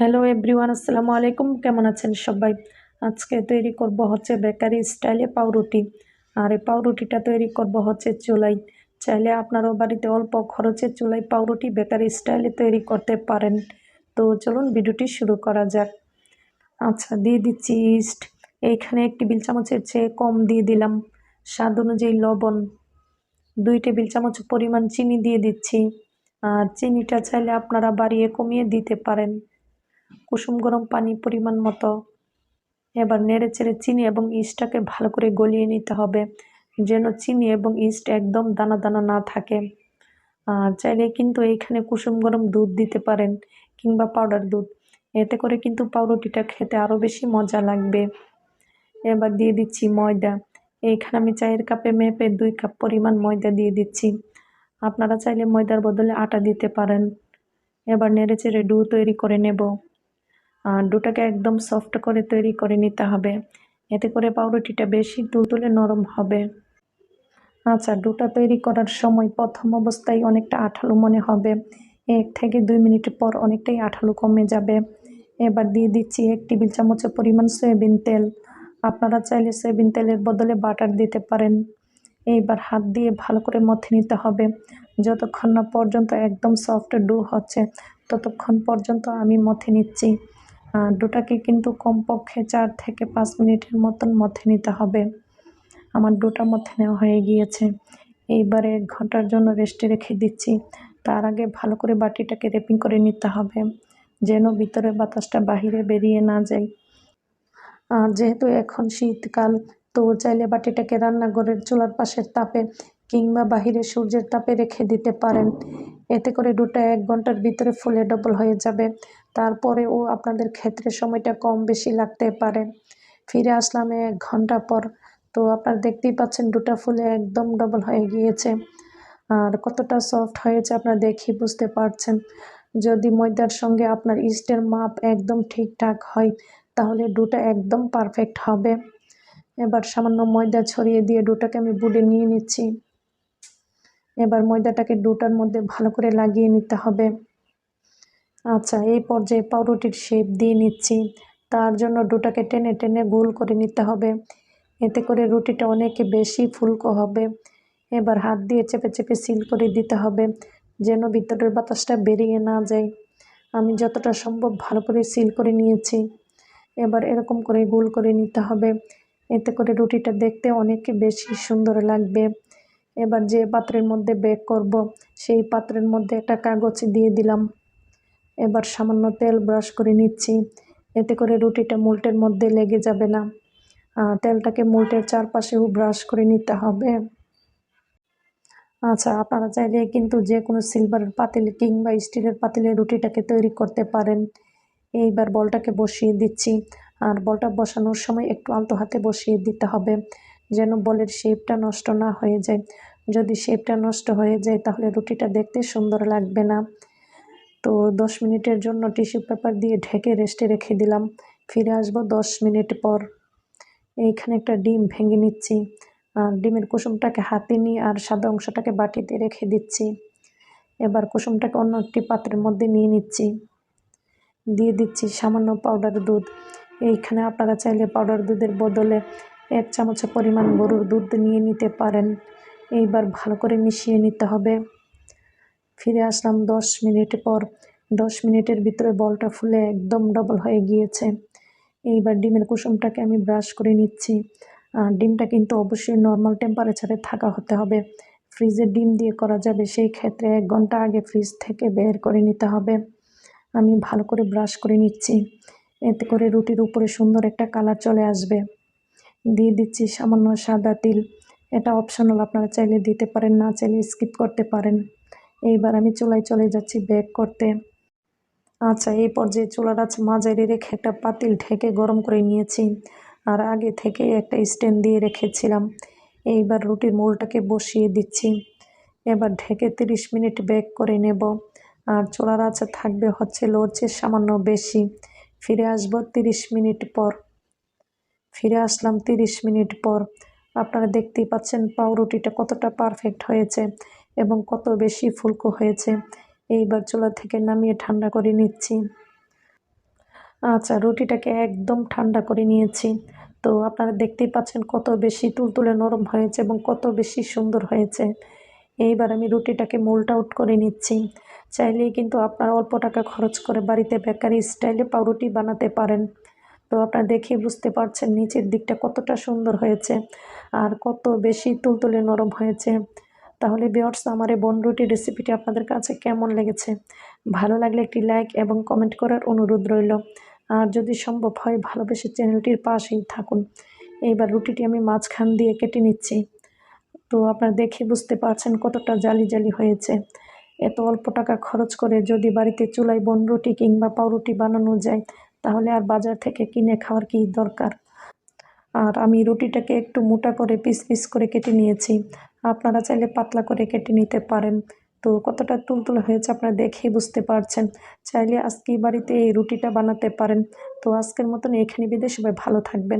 Hello everyone আসসালামু আলাইকুম। কেমন আছেন সবাই? আজকে তৈরি করব হচ্ছে বেকারি স্টাইলে পাউরুটি। আর এই পাউরুটিটা তৈরি করব হচ্ছে চুলাই। চাইলে আপনারও বাড়িতে অল্প খরচে চুলাই পাউরুটি বেকারি স্টাইলে তৈরি করতে পারেন। তো চলুন, ভিডিওটি শুরু করা যাক। আচ্ছা দিয়ে দিচ্ছি ইস্ট এইখানে এক টেবিল চামচের চেয়ে কম দিয়ে দিলাম। স্বাদ অনুযায়ী লবণ। দুই টেবিল চামচ পরিমাণ চিনি দিয়ে দিচ্ছি। আর চিনিটা চাইলে আপনারা বাড়িয়ে কমিয়ে দিতে পারেন। কুসুম গরম পানি পরিমাণ মতো। এবার নেড়ে চেড়ে চিনি এবং ইস্টটাকে ভালো করে গলিয়ে নিতে হবে, যেন চিনি এবং ইস্ট একদম দানা দানা না থাকে। চাইলে কিন্তু এইখানে কুসুম গরম দুধ দিতে পারেন কিংবা পাউডার দুধ। এতে করে কিন্তু পাউরুটিটা খেতে আরও বেশি মজা লাগবে। এবার দিয়ে দিচ্ছি ময়দা। এইখানে আমি চায়ের কাপে মেপে দুই কাপ পরিমাণ ময়দা দিয়ে দিচ্ছি। আপনারা চাইলে ময়দার বদলে আটা দিতে পারেন। এবার নেড়ে চেড়ে ডু তৈরি করে নেব। ডোটাকে একদম সফট করে তৈরি করে নিতে হবে। এতে করে পাউরুটিটা বেশি তুলতুলে নরম হবে। আচ্ছা ডোটা তৈরি করার সময় প্রথম অবস্থায় অনেকটা আঠালো মনে হবে। এক থেকে দুই মিনিট পর অনেকটাই আঠালো কমে যাবে। এবার দিয়ে দিচ্ছি এক টেবিল চামচের পরিমাণ সয়াবিন তেল। আপনারা চাইলে সয়াবিন তেলের বদলে বাটার দিতে পারেন। এইবার হাত দিয়ে ভালো করে মথে নিতে হবে। যতক্ষণ না পর্যন্ত একদম সফট ডু হচ্ছে, ততক্ষণ পর্যন্ত আমি মথে নিচ্ছি। ডোটাকে কিন্তু কমপক্ষে চার থেকে পাঁচ মিনিটের মতন মথে নিতে হবে। আমার ডোটা মথে নেওয়া হয়ে গিয়েছে। এইবারে এক ঘণ্টার জন্য রেস্টে রেখে দিচ্ছি। তার আগে ভালো করে বাটিটাকে রেপিং করে নিতে হবে, যেন ভিতরে বাতাসটা বাহিরে বেরিয়ে না যায়। আর যেহেতু এখন শীতকাল, তো চাইলে বাটিটাকে রান্নাঘরের চুলার পাশের তাপে কিংবা বাহিরে সূর্যের তাপে রেখে দিতে পারেন। এতে করে দুটা এক ঘণ্টার ভিতরে ফুলে ডবল হয়ে যাবে। তারপরেও আপনাদের ক্ষেত্রে সময়টা কম বেশি লাগতে পারে। ফিরে আসলাম এক ঘণ্টা পর। তো আপনারা দেখতেই পাচ্ছেন দুটা ফুলে একদম ডবল হয়ে গিয়েছে। আর কতটা সফট হয়েছে আপনারা দেখি বুঝতে পারছেন। যদি ময়দার সঙ্গে আপনার ইস্টের মাপ একদম ঠিকঠাক হয়, তাহলে ডুটা একদম পারফেক্ট হবে। এবার সামান্য ময়দা ছড়িয়ে দিয়ে ডুটাকে আমি বুডে নিয়ে নিচ্ছি। এবার ময়দাটাকে দুটার মধ্যে ভালো করে লাগিয়ে নিতে হবে। আচ্ছা এই পর্যায়ে পাউরুটির শেপ দিয়ে নিচ্ছি। তার জন্য ডোটাকে টেনে টেনে গোল করে নিতে হবে। এতে করে রুটিটা অনেক বেশি ফুলকো হবে। এবার হাত দিয়ে চেপে চেপে সিল করে দিতে হবে, যেন ভিতরের বাতাসটা বেরিয়ে না যায়। আমি যতটা সম্ভব ভালো করে সিল করে নিয়েছি। এবার এরকম করে গোল করে নিতে হবে। এতে করে রুটিটা দেখতে অনেক বেশি সুন্দর লাগবে। এবার যে পাত্রের মধ্যে বেক করব, সেই পাত্রের মধ্যে একটা কাগজ দিয়ে দিলাম। এবার সামান্য তেল ব্রাশ করে নিচ্ছি। এতে করে রুটিটা মুল্টের মধ্যে লেগে যাবে না। তেলটাকে মুল্টের চারপাশেও ব্রাশ করে নিতে হবে। আচ্ছা আপনারা চাইলে কিন্তু যে কোনো সিলভারের পাতিল কিংবা স্টিলের পাতিলে রুটিটাকে তৈরি করতে পারেন। এইবার বলটাকে বসিয়ে দিচ্ছি। আর বলটা বসানোর সময় একটু আলতো হাতে বসিয়ে দিতে হবে, যেন বলের শেপটা নষ্ট না হয়ে যায়। যদি শেপটা নষ্ট হয়ে যায়, তাহলে রুটিটা দেখতে সুন্দর লাগবে না। তো দশ মিনিটের জন্য টিস্যু পেপার দিয়ে ঢেকে রেস্টে রেখে দিলাম। ফিরে আসব দশ মিনিট পর। এইখানে একটা ডিম ভেঙে নিচ্ছি। আর ডিমের কুসুমটাকে হাতে নিয়ে আর সাদা অংশটাকে বাটিতে রেখে দিচ্ছি। এবার কুসুমটাকে অন্য একটি পাত্রের মধ্যে নিয়ে নিচ্ছি। দিয়ে দিচ্ছি সামান্য পাউডার দুধ। এইখানে আপনারা চাইলে পাউডার দুধের বদলে এক চামচের পরিমাণ গরুর দুধ নিয়ে নিতে পারেন। এইবার ভালো করে মিশিয়ে নিতে হবে। ফিরে আসলাম দশ মিনিট পর। দশ মিনিটের ভিতরে বলটা ফুলে একদম ডবল হয়ে গিয়েছে। এইবার ডিমের কুসুমটাকে আমি ব্রাশ করে নিচ্ছি। ডিমটা কিন্তু অবশ্যই নর্মাল টেম্পারেচারে থাকা হতে হবে। ফ্রিজে ডিম দিয়ে করা যাবে, সেই ক্ষেত্রে এক ঘণ্টা আগে ফ্রিজ থেকে বের করে নিতে হবে। আমি ভালো করে ব্রাশ করে নিচ্ছি। এতে করে রুটির উপরে সুন্দর একটা কালার চলে আসবে। দিয়ে দিচ্ছি সামান্য সাদা তিল। এটা অপশনাল আপনারা চাইলে দিতে পারেন, না চাইলে স্কিপ করতে পারেন। এইবার আমি চুলায় চলে যাচ্ছি বেক করতে। আচ্ছা এই পর্যায়ে আছে মাঝারি রেখে একটা পাতিল ঢেকে গরম করে নিয়েছি। আর আগে থেকে একটা স্ট্যান্ড দিয়ে রেখেছিলাম। এইবার রুটির মোলটাকে বসিয়ে দিচ্ছি। এবার ঢেকে তিরিশ মিনিট বেক করে নেব। আর চুলার আছে থাকবে হচ্ছে লড়ছে সামান্য বেশি। ফিরে আসব তিরিশ মিনিট পর। ফিরে আসলাম তিরিশ মিনিট পর। আপনারা দেখতেই পাচ্ছেন পাউরুটিটা কতটা পারফেক্ট হয়েছে। এবং কত বেশি ফুলকো হয়েছে, এইবার চুলা থেকে নামিয়ে ঠান্ডা করে নিচ্ছি। আচ্ছা রুটিটাকে একদম ঠান্ডা করে নিয়েছি। তো আপনারা দেখতেই পাচ্ছেন কত বেশি তুলতুলে নরম হয়েছে এবং কত বেশি সুন্দর হয়েছে। এইবার আমি রুটিটাকে মোল্ড আউট করে নিচ্ছি। চাইলেই কিন্তু আপনারা অল্প টাকা খরচ করে বাড়িতে বেকারি স্টাইলে পাউরুটি বানাতে পারেন। তো আপনারা দেখে বুঝতে পারছেন নিচের দিকটা কতটা সুন্দর হয়েছে আর কত বেশি তুলতুলে নরম হয়েছে। তাহলে বিয়ার্স আমার এই বন রুটি রেসিপিটি আপনাদের কাছে কেমন লেগেছে? ভালো লাগলে একটি লাইক এবং কমেন্ট করার অনুরোধ রইল। আর যদি সম্ভব হয়, ভালোবেসে চ্যানেলটির পাশেই থাকুন। এইবার রুটিটি আমি মাঝখান দিয়ে কেটে নিচ্ছি। তো আপনারা দেখে বুঝতে পারছেন কতটা জালি জালি হয়েছে। এত অল্প টাকা খরচ করে যদি বাড়িতে চুলায় বন রুটি কিংবা পাউরুটি বানানো যায়, তাহলে আর বাজার থেকে কিনে খাওয়ার কি দরকার? আর আমি রুটিটাকে একটু মোটা করে পিস পিস করে কেটে নিয়েছি। আপনারা চাইলে পাতলা করে কেটে নিতে পারেন। তো কতটা তুলতুলে হয়েছে আপনারা দেখে বুঝতে পারছেন। চাইলে আজকে বাড়িতে এই রুটিটা বানাতে পারেন। তো আজকের মতন এখানে বিদেশ সবাই ভালো থাকবেন।